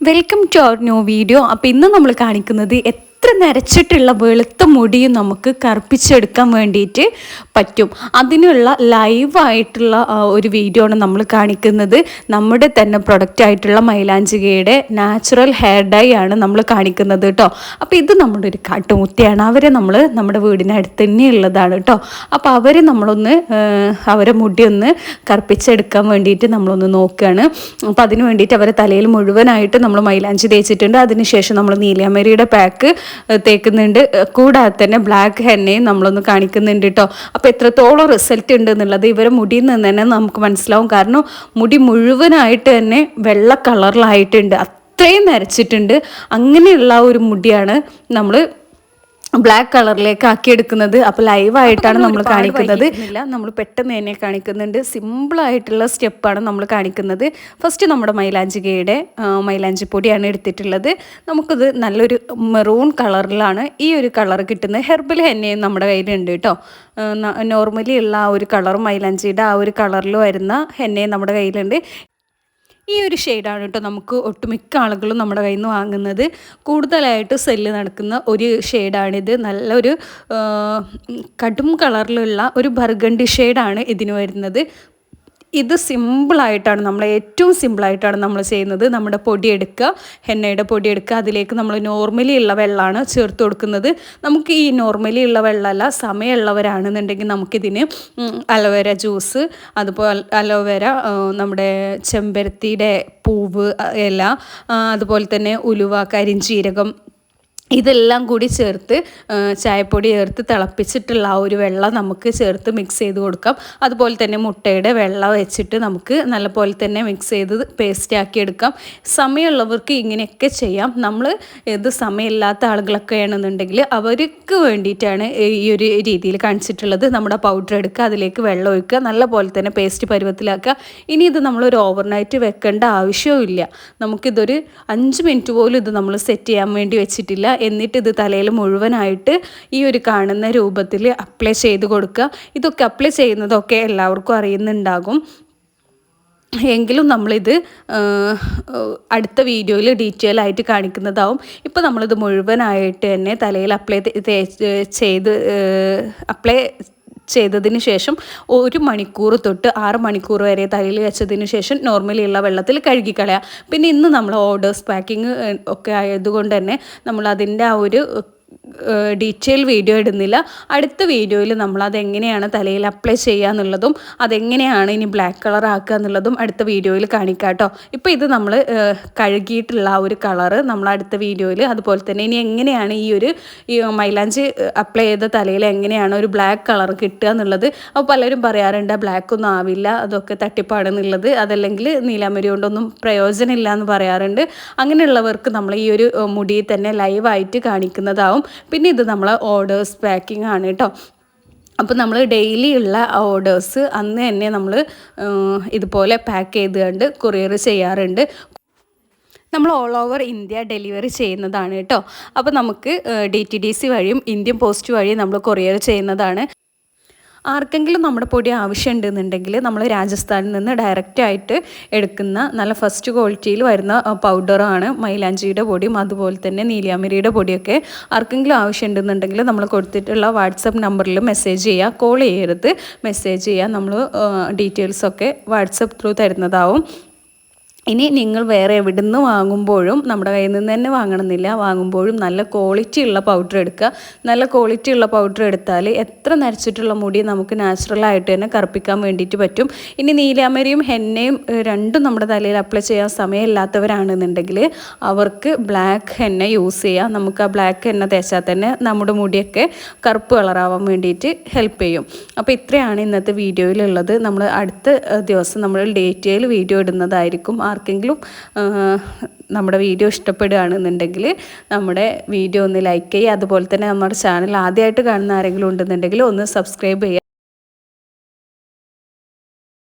Welcome to our new video അപ്പോൾ ഇന്ന് നമ്മൾ കാണിക്കുന്നത് നരച്ചിട്ടുള്ള വെളുത്ത മുടിയും നമുക്ക് കറുപ്പിച്ചെടുക്കാൻ വേണ്ടിയിട്ട് പറ്റും. അതിനുള്ള ലൈവായിട്ടുള്ള ഒരു വീഡിയോ ആണ് നമ്മൾ കാണിക്കുന്നത്. നമ്മുടെ തന്നെ പ്രൊഡക്റ്റ് ആയിട്ടുള്ള മൈലാഞ്ചികയുടെ നാച്ചുറൽ ഹെയർ ഡൈ ആണ് നമ്മൾ കാണിക്കുന്നത് കേട്ടോ അപ്പോൾ ഇത് നമ്മുടെ ഒരു കാട്ടുമുത്തിയാണ് അവരെ നമ്മൾ നമ്മുടെ വീടിനടുത്ത് തന്നെ ഉള്ളതാണ് കേട്ടോ അപ്പോൾ അവരെ നമ്മളൊന്ന് അവരെ മുടി ഒന്ന് കറുപ്പിച്ചെടുക്കാൻ വേണ്ടിയിട്ട് നമ്മളൊന്ന് നോക്കുകയാണ് അപ്പോൾ അതിന് വേണ്ടിയിട്ട് അവരെ തലയിൽ മുഴുവനായിട്ട് നമ്മൾ മൈലാഞ്ചി തേച്ചിട്ടുണ്ട്. അതിനുശേഷം നമ്മൾ നീലയമരിയുടെ പാക്ക് തേക്കുന്നുണ്ട്. കൂടാതെ തന്നെ ബ്ലാക്ക് ഹെന്നയും നമ്മളൊന്ന് കാണിക്കുന്നുണ്ട് കേട്ടോ അപ്പോൾ എത്രത്തോളം റിസൾട്ട് ഉണ്ട് എന്നുള്ളത് ഇവരെ മുടിയിൽ നിന്ന് തന്നെ നമുക്ക് മനസ്സിലാവും. കാരണം മുടി മുഴുവനായിട്ട് തന്നെ വെള്ള കളറിലായിട്ടുണ്ട് അത്രയും നരച്ചിട്ടുണ്ട്. അങ്ങനെയുള്ള ഒരു മുടിയാണ് നമ്മൾ ബ്ലാക്ക് കളറിലേക്ക് ആക്കി എടുക്കുന്നത് അപ്പോൾ ലൈവായിട്ടാണ് നമ്മൾ കാണിക്കുന്നത്. നമ്മൾ പെട്ടെന്ന് തന്നെ കാണിക്കുന്നുണ്ട്. സിമ്പിളായിട്ടുള്ള സ്റ്റെപ്പാണ് നമ്മൾ കാണിക്കുന്നത്. ഫസ്റ്റ് നമ്മുടെ മൈലാഞ്ചികയുടെ മൈലാഞ്ചി പൊടിയാണ് എടുത്തിട്ടുള്ളത്. നമുക്കിത് നല്ലൊരു മെറൂൺ കളറിലാണ് ഈ ഒരു കളർ കിട്ടുന്നത്. ഹെർബൽ ഹെന്നയും നമ്മുടെ കയ്യിലുണ്ട് കേട്ടോ നോർമലി ഉള്ള ആ ഒരു കളറും മൈലാഞ്ചിയുടെ ആ ഒരു കളറിൽ വരുന്ന ഹെന്നയും നമ്മുടെ കയ്യിലുണ്ട്. ഈ ഒരു ഷെയ്ഡാണ് കേട്ടോ നമുക്ക് ഒട്ടുമിക്ക ആളുകളും നമ്മുടെ കയ്യിൽ നിന്ന് വാങ്ങുന്നത്. കൂടുതലായിട്ട് സെല്ല് നടക്കുന്ന ഒരു ഷെയ്ഡാണിത് നല്ലൊരു കടും കളറിലുള്ള ഒരു ബർഗണ്ടി ഷെയ്ഡാണ് ഇതിന് വരുന്നത്. ഇത് സിമ്പിളായിട്ടാണ് നമ്മൾ ഏറ്റവും സിമ്പിളായിട്ടാണ് നമ്മൾ ചെയ്യുന്നത്. നമ്മുടെ പൊടി എടുക്കുക എണ്ണയുടെ പൊടി എടുക്കുക അതിലേക്ക് നമ്മൾ നോർമലി ഉള്ള വെള്ളമാണ് ചേർത്ത് കൊടുക്കുന്നത്. നമുക്ക് ഈ നോർമലി ഉള്ള വെള്ളമല്ല സമയമുള്ളവരാണെന്നുണ്ടെങ്കിൽ നമുക്കിതിന് അലോവേര ജ്യൂസ് അതുപോലെ അലോവേര നമ്മുടെ ചെമ്പരത്തിയുടെ പൂവ് എല്ലാം അതുപോലെ തന്നെ ഉലുവ കരിഞ്ചീരകം ഇതെല്ലാം കൂടി ചേർത്ത് ചായപ്പൊടി ചേർത്ത് തിളപ്പിച്ചിട്ടുള്ള ആ ഒരു വെള്ളം നമുക്ക് ചേർത്ത് മിക്സ് ചെയ്ത് കൊടുക്കാം. അതുപോലെ തന്നെ മുട്ടയുടെ വെള്ളം വെച്ചിട്ട് നമുക്ക് നല്ലപോലെ തന്നെ മിക്സ് ചെയ്ത് പേസ്റ്റ് ആക്കി എടുക്കാം. സമയമുള്ളവർക്ക് ഇങ്ങനെയൊക്കെ ചെയ്യാം. നമ്മൾ ഇത് സമയമില്ലാത്ത ആളുകളൊക്കെ ആണെന്നുണ്ടെങ്കിൽ അവർക്ക് വേണ്ടിയിട്ടാണ് ഈ ഒരു രീതിയിൽ കാണിച്ചിട്ടുള്ളത്. നമ്മുടെ പൗഡർ എടുക്കുക അതിലേക്ക് വെള്ളം ഒഴിക്കുക നല്ലപോലെ തന്നെ പേസ്റ്റ് പരുവത്തിലാക്കുക. ഇനി ഇത് നമ്മൾ നമ്മളൊരു ഓവർനൈറ്റ് വെക്കേണ്ട ആവശ്യവും ഇല്ല നമുക്കിതൊരു അഞ്ച് മിനിറ്റ് പോലും ഇത് നമ്മൾ സെറ്റ് ചെയ്യാൻ വേണ്ടി വെച്ചിട്ടില്ല. എന്നിട്ട് ഇത് തലയിൽ മുഴുവനായിട്ട് ഈ ഒരു കാണുന്ന രൂപത്തിൽ അപ്ലൈ ചെയ്ത് കൊടുക്കുക. ഇതൊക്കെ അപ്ലൈ ചെയ്യുന്നതൊക്കെ എല്ലാവർക്കും അറിയുന്നുണ്ടാകും. എങ്കിലും നമ്മളിത് അടുത്ത വീഡിയോയിൽ ഡീറ്റെയിൽ ആയിട്ട് കാണിക്കുന്നതാവും. ഇപ്പോൾ നമ്മളിത് മുഴുവനായിട്ട് തന്നെ തലയിൽ അപ്ലൈ ചെയ്ത് അപ്ലൈ ചെയ്തതിന് ശേഷം ഒരു മണിക്കൂർ തൊട്ട് ആറ് മണിക്കൂർ വരെ തലയിൽ വെച്ചതിന് ശേഷം നോർമലി ഉള്ള വെള്ളത്തിൽ കഴുകിക്കളയാം. പിന്നെ ഇന്ന് നമ്മൾ ഓർഡേഴ്സ് പാക്കിങ് ഒക്കെ ആയതുകൊണ്ട് തന്നെ നമ്മൾ അതിന്റെ ആ ഒരു ഡീറ്റെയിൽ വീഡിയോ ഇടുന്നില്ല. അടുത്ത വീഡിയോയിൽ നമ്മൾ അതെങ്ങനെയാണ് തലയിൽ അപ്ലൈ ചെയ്യുക എന്നുള്ളതും അതെങ്ങനെയാണ് ഇനി ബ്ലാക്ക് കളർ ആക്കുക എന്നുള്ളതും അടുത്ത വീഡിയോയിൽ കാണിക്കാം കേട്ടോ ഇപ്പോൾ ഇത് നമ്മൾ കഴുകിയിട്ടുള്ള ആ ഒരു കളറ് നമ്മൾ അടുത്ത വീഡിയോയിൽ അതുപോലെ തന്നെ ഇനി എങ്ങനെയാണ് ഈ ഒരു മൈലാഞ്ചി അപ്ലൈ ചെയ്ത തലയിൽ എങ്ങനെയാണ് ഒരു ബ്ലാക്ക് കളർ കിട്ടുക എന്നുള്ളത്. അപ്പോൾ പലരും പറയാറുണ്ട് ബ്ലാക്ക് ഒന്നും ആവില്ല അതൊക്കെ തട്ടിപ്പാടെന്നുള്ളത് അതല്ലെങ്കിൽ നീലാമരി കൊണ്ടൊന്നും പ്രയോജനമില്ല എന്ന് പറയാറുണ്ട്. അങ്ങനെയുള്ളവർക്ക് നമ്മൾ ഈ ഒരു മുടിയിൽ മുടി തന്നെ ലൈവായിട്ട് കാണിക്കുന്നതാവും. പിന്നെ ഇത് നമ്മൾ ഓർഡേഴ്സ് പാക്കിംഗ് ആണ് കേട്ടോ. അപ്പോൾ നമ്മൾ ഡെയിലി ഉള്ള ഓർഡേഴ്സ് അന്ന് തന്നെ നമ്മൾ ഇതുപോലെ പാക്ക് ചെയ്തുകൊണ്ട് കൊറിയർ ചെയ്യാറുണ്ട്. നമ്മൾ ഓൾ ഓവർ ഇന്ത്യ ഡെലിവറി ചെയ്യുന്നതാണ് കേട്ടോ. അപ്പോൾ നമുക്ക് ഡി ടി ഡി സി വഴിയും ഇന്ത്യൻ പോസ്റ്റ് വഴിയും നമ്മൾ കൊറിയർ ചെയ്യുന്നതാണ്. ആർക്കെങ്കിലും നമ്മുടെ പൊടി ആവശ്യമുണ്ടെന്നുണ്ടെങ്കിൽ നമ്മൾ രാജസ്ഥാനിൽ നിന്ന് ഡയറക്റ്റ് ആയിട്ട് എടുക്കുന്ന നല്ല ഫസ്റ്റ് ക്വാളിറ്റിയിൽ വരുന്ന പൗഡറാണ് മൈലാഞ്ചിയുടെ പൊടിയും അതുപോലെ തന്നെ നീലിയാമിരിയുടെ പൊടിയൊക്കെ ആർക്കെങ്കിലും ആവശ്യമുണ്ടെന്നുണ്ടെങ്കിൽ നമ്മൾ കൊടുത്തിട്ടുള്ള വാട്സപ്പ് നമ്പറിൽ മെസ്സേജ് ചെയ്യുക കോൾ ചെയ്യരുത്. മെസ്സേജ് ചെയ്യുക നമ്മൾ ഡീറ്റെയിൽസൊക്കെ വാട്സപ്പ് ത്രൂ തരുന്നതാവും. ഇനി നിങ്ങൾ വേറെ എവിടെ നിന്ന് വാങ്ങുമ്പോഴും നമ്മുടെ കയ്യിൽ നിന്ന് തന്നെ വാങ്ങണമെന്നില്ല. വാങ്ങുമ്പോഴും നല്ല ക്വാളിറ്റി ഉള്ള പൗഡർ എടുക്കുക. നല്ല ക്വാളിറ്റി ഉള്ള പൗഡർ എടുത്താൽ എത്ര നരച്ചിട്ടുള്ള മുടി നമുക്ക് നാച്ചുറലായിട്ട് തന്നെ കറുപ്പിക്കാൻ വേണ്ടിയിട്ട് പറ്റും. ഇനി നീലാമരിയും ഹെന്നയും രണ്ടും നമ്മുടെ തലയിൽ അപ്ലൈ ചെയ്യാൻ സമയമില്ലാത്തവരാണെന്നുണ്ടെങ്കിൽ അവർക്ക് ബ്ലാക്ക് ഹെന്ന യൂസ് ചെയ്യാം നമുക്ക് ആ ബ്ലാക്ക് ഹെന്ന തേച്ചാൽ തന്നെ നമ്മുടെ മുടിയൊക്കെ കറുപ്പ് കളറാവാൻ വേണ്ടിയിട്ട് ഹെൽപ്പ് ചെയ്യും. അപ്പോൾ ഇത്രയാണ് ഇന്നത്തെ വീഡിയോയിലുള്ളത് നമ്മൾ അടുത്ത ദിവസം നമ്മൾ ഡേറ്റയിൽ വീഡിയോ ഇടുന്നതായിരിക്കും. ആർക്കെങ്കിലും നമ്മുടെ വീഡിയോ ഇഷ്ടപ്പെടുകയാണെന്നുണ്ടെങ്കിൽ നമ്മുടെ വീഡിയോ ഒന്ന് ലൈക്ക് ചെയ്യുക. അതുപോലെ തന്നെ നമ്മുടെ ചാനൽ ആദ്യമായിട്ട് കാണുന്ന ആരെങ്കിലും ഉണ്ടെന്നുണ്ടെങ്കിൽ ഒന്ന് സബ്സ്ക്രൈബ് ചെയ്യുക.